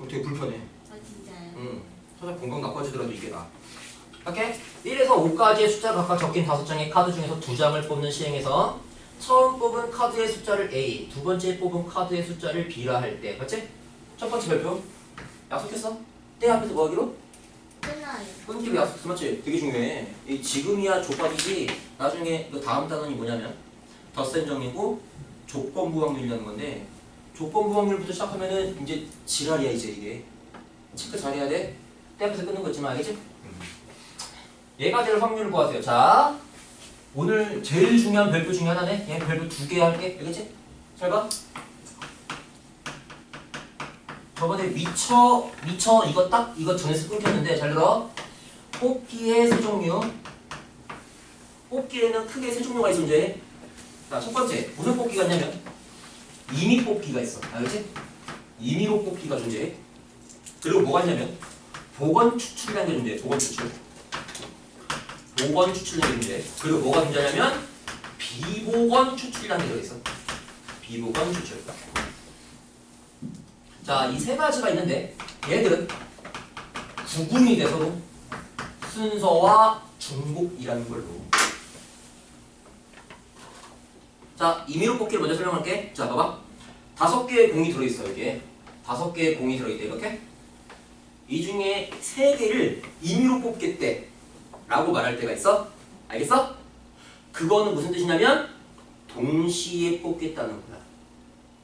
그럼 되게 불편해. 아 진짜요? 응. 살짝 건강 나빠지더라도 이게 나. 오케이? 1에서 5까지의 숫자 각각 적힌 5장의 카드 중에서 2장을 뽑는 시행에서 처음 뽑은 카드의 숫자를 A, 두 번째 뽑은 카드의 숫자를 B라 할 때, 맞지? 첫 번째 발표. 약속했어? 때 앞에서 뭐 하기로? 끝나요. 끊기로 약속했어, 맞지? 되게 중요해. 이 지금이야 조건이지 나중에 그 다음 단원이 뭐냐면 덧셈 정리고 조건부 확률이라는 건데 조건부 확률부터 시작하면은 이제 지랄이야 이제 이게 체크 잘해야 돼. 때 앞에서 끊는 거 있지만 알겠지? 얘가 제일 확률을 구하세요. 자, 오늘 제일 중요한 별표 중에 하나네. 얘 별표 두 개 할게. 알겠지? 잘 봐. 저번에 미처 미처 이거 딱 이거 전에서 끊겼는데 잘 들어. 뽑기의 세 종류. 뽑기에는 크게 세 종류가 존재해. 자, 첫 번째 무슨 뽑기가 있냐면 임의 뽑기가 있어. 알겠지? 임의로 뽑기가 존재해. 그리고 뭐가 있냐면 보건 추출이라는 게 존재해. 보건 추출. 보건 추출력이 존재해. 그리고 뭐가 존재하냐면 비보건 추출이라는 게 들어있어. 비보건 추출. 자, 이 세 가지가 있는데 얘들은 구분이 돼 서로 순서와 중복이라는 걸로. 자, 임의로 뽑기를 먼저 설명할게. 자, 봐봐. 다섯 개의 공이 들어있어, 여기에. 다섯 개의 공이 들어있대, 이렇게. 이 중에 세 개를 임의로 뽑겠대. 라고 말할 때가 있어. 알겠어? 그거는 무슨 뜻이냐면 동시에 뽑겠다는 거야.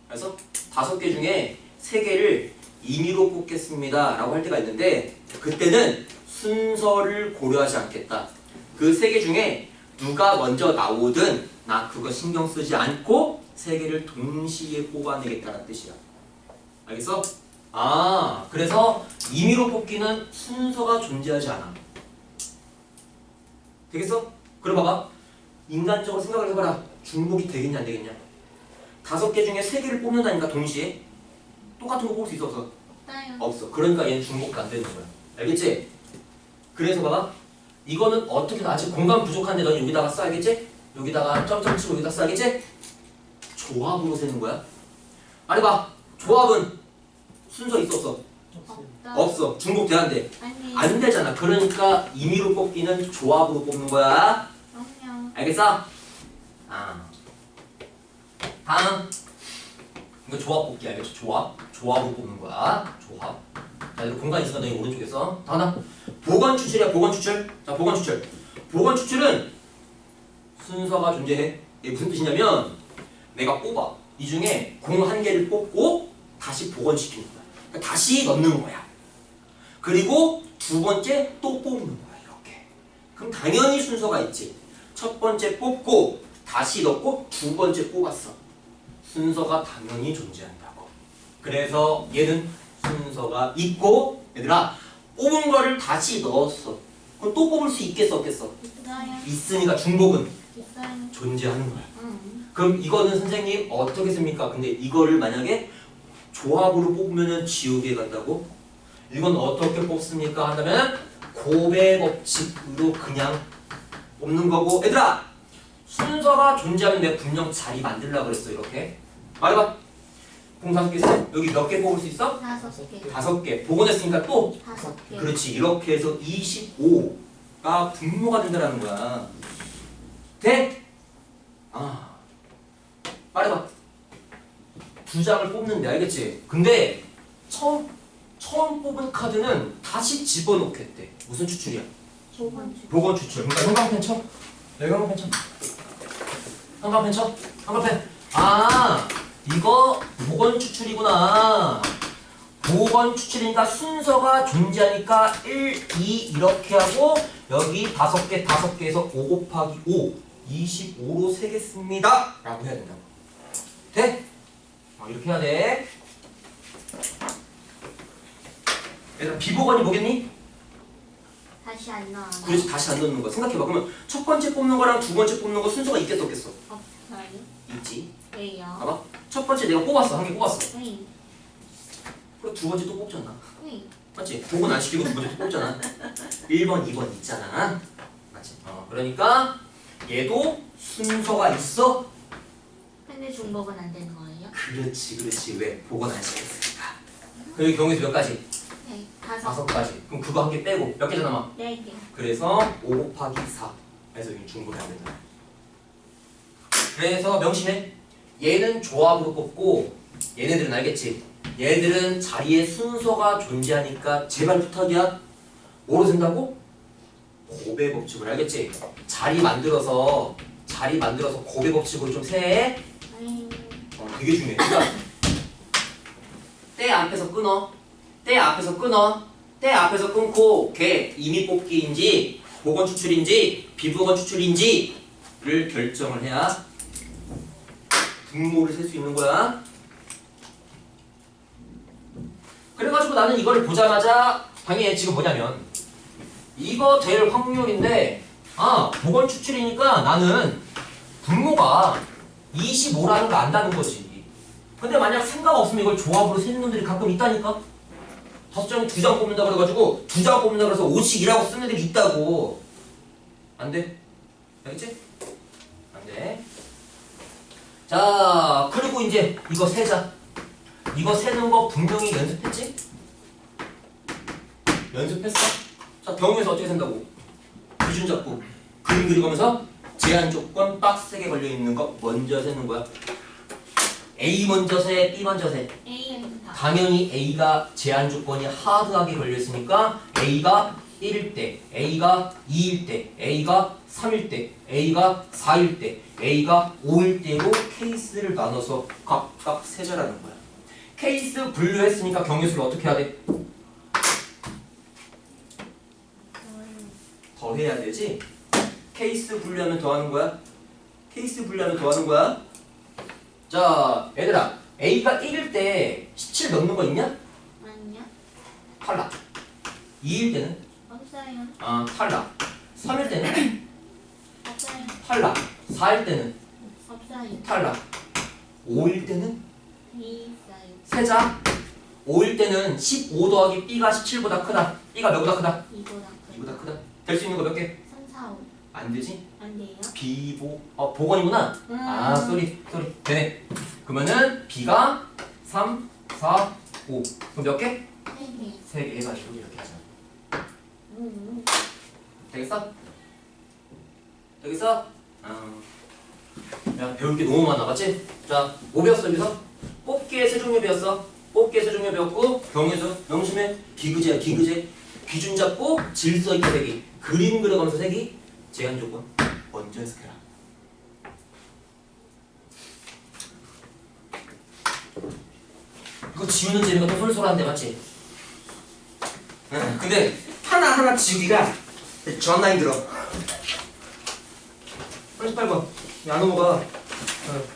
그래서 다섯 개 중에 세 개를 임의로 뽑겠습니다. 라고 할 때가 있는데 그때는 순서를 고려하지 않겠다. 그 세 개 중에 누가 먼저 나오든 나 그거 신경 쓰지 않고 세 개를 동시에 뽑아내겠다는 뜻이야. 알겠어? 아, 그래서 임의로 뽑기는 순서가 존재하지 않아. 되겠어? 그럼 봐봐. 인간적으로 생각을 해봐라. 중복이 되겠냐 안 되겠냐? 다섯 개 중에 세 개를 뽑는다니까 동시에 똑같은 거 뽑을 수 있어 없어? 없어. 그러니까 얘는 중복이 안 되는 거야. 알겠지? 그래서 봐봐. 이거는 어떻게 아직 공간 부족한데 넌 여기다가 써야겠지? 여기다가 점점 치고 여기다 써야겠지? 조합으로 세는 거야. 말해봐. 조합은 순서 있어 없어? 없다. 없어. 중복 돼야 안 돼. 아니. 안 되잖아. 그러니까 임의로 뽑기는 조합으로 뽑는 거야. 알겠어? 아. 다음. 이거 조합 뽑기 알겠죠? 조합. 조합으로 뽑는 거야. 조합. 자, 이거 공간 있으니까 너희 오른쪽에 서 하나. 보건 추출이야, 보건 추출. 자, 보건 추출. 보건 추출은 순서가 존재해. 이게 무슨 뜻이냐면 내가 뽑아. 이 중에 공 한 개를 뽑고 다시 복원시키는 거야. 그러니까 다시 넣는 거야. 그리고 두 번째 또 뽑는 거야. 이렇게. 그럼 당연히 순서가 있지. 첫 번째 뽑고 다시 넣고 두 번째 뽑았어. 순서가 당연히 존재한다고. 그래서 얘는 순서가 있고 얘들아 뽑은 거를 다시 넣었어. 그럼 또 뽑을 수 있겠어 없겠어? 있으니까 중복은. 존재하는 거야. 응. 그럼 이거는 선생님 어떻게 씁니까? 근데 이거를 만약에 조합으로 뽑으면 지우개 간다고? 이건 어떻게 뽑습니까? 한다면 고배 법칙으로 그냥 뽑는 거고 얘들아 순서가 존재하면 내가 분명 자리 만들려고 그랬어 이렇게 말해봐 공 다섯 개 있어? 여기 몇 개 뽑을 수 있어? 다섯 개. 다섯 개 복원했으니까 또 다섯 개. 그렇지 이렇게 해서 25가 분모가 된다는 거야 돼? 아 말해봐. 두 장을 뽑는데 알겠지? 근데 처음 처음 뽑은 카드는 다시 집어넣겠대. 무슨 추출이야? 조건 주. 보건 추출. 그러니까 형광펜 쳐? 여기 형광펜 쳐. 형광펜 쳐? 형광펜. 아 이거 보건 추출이구나. 보건 추출이니까 순서가 존재하니까 1, 2 이렇게 하고 여기 다섯 개 다섯 개에서 5 곱하기 5 25로 세겠습니다 라고 해야 된다고 돼? 아, 이렇게 해야 돼 얘들아 비보건이 뭐겠니? 다시 안 나와. 그래서 다시 안 넣는 거야 생각해봐 그러면 첫 번째 뽑는 거랑 두 번째 뽑는 거 순서가 있겠어 없겠어? 없어요. 있지 왜요? 봐봐 첫 번째 내가 뽑았어 한 개 뽑았어 응. 그럼 두 번째 또 뽑잖아 응. 맞지? 복은 안 시키고 두 번째 또 뽑잖아 1번 2번 있잖아 맞지? 어 그러니까 얘도 순서가 있어 근데 중복은 안 되는 거예요? 그렇지 그렇지 왜 복은 안 시켰으니까 그 경우에서 몇 가지? 네. 다섯. 다섯 가지. 그럼 그거 한 개 빼고 몇 개잖아, 막. 네 개. 그래서 5 곱하기 4. 그래서 여기 중분해야 된다. 그래서 명심해. 얘는 조합으로 뽑고 얘네들은 알겠지? 얘들은 자리에 순서가 존재하니까 제발 부탁이야. 뭐로 센다고? 고배 법칙을 알겠지? 자리 만들어서 자리 만들어서 고배 법칙으로 좀 세. 네. 어, 되게 중요해. 그러니까 때 앞에서 끊어. 때 앞에서 끊어. 때 앞에서 끊고 걔 이미 뽑기인지 보건 추출인지 비보건 추출인지를 결정을 해야 분모를 셀 수 있는 거야. 그래가지고 나는 이걸 보자마자 당연히 지금 뭐냐면 이거 될 확률인데 아 보건 추출이니까 나는 분모가 25라는 거 안다는 거지. 근데 만약 생각 없으면 이걸 조합으로 세는 놈들이 가끔 있다니까. 다섯 장에 두장 뽑는다 그래가지고 두 장 뽑는다 그래서 5씩이라고 쓰는 애들이 있다고. 안 돼. 알겠지? 안 돼. 자, 그리고 이제 이거 세자. 이거 세는 거 분명히 연습했지? 연습했어? 자, 경우에서 어떻게 센다고? 기준 잡고 그림 그리면서 제한 조건 빡세게 걸려 있는 거 먼저 세는 거야. A 먼저 세, B 먼저 세. 다. 당연히 A가 제한 조건이 하드하게 걸려 있으니까 A가 1일 때, A가 2일 때, A가 3일 때, A가 4일 때, A가 5일 때로 케이스를 나눠서 각각 세자라는 거야. 케이스 분류했으니까 경계수를 어떻게 해야 돼? 더 해야 되지? 케이스 분류하면 더 하는 거야? 케이스 분류하면 더 하는 거야? 자, 얘들아, A가 1일 때 17 넣는 거 있냐? 아니요. 탈락. 2일 때는? 없어요. 아, 탈락. 3일 때는? 없어요. 탈락. 4일 때는? 없어요. 탈락. 5일 때는? 있어요. 세자. 5일 때는 15 더하기 B가 17보다 크다. B가 몇보다 크다? 이보다 큰. 2보다 크다. 될 수 있는 거 몇 개? 3, 4, 5. 안 되지? 안 돼요? 비보, 어, 보건이구나. 음. 아, 쏘리, 쏘리. 되네. 그러면은 B가 3, 4, 5. 그럼 몇 개? 세 개. 3개 해가지고 이렇게 하자. 음. 되겠어? 되겠어? 어. 야, 배울 게 너무 많아, 맞지? 자, 뭐 배웠어, 여기서? 뽑기의 세 종류 배웠어. 뽑기의 세 종류 배웠고, 경에서 명심해. 기그제야, 기그제. 기준 잡고, 질서 있게 세기. 그림 그려가면서 세기. 제한 조건. 먼저 해석해라. 이거 지우는 재미가 또 솔솔한데, 맞지? 응, 근데 하나하나 지우기가 존나 힘들어. 38번. 야, 넘어가. 어.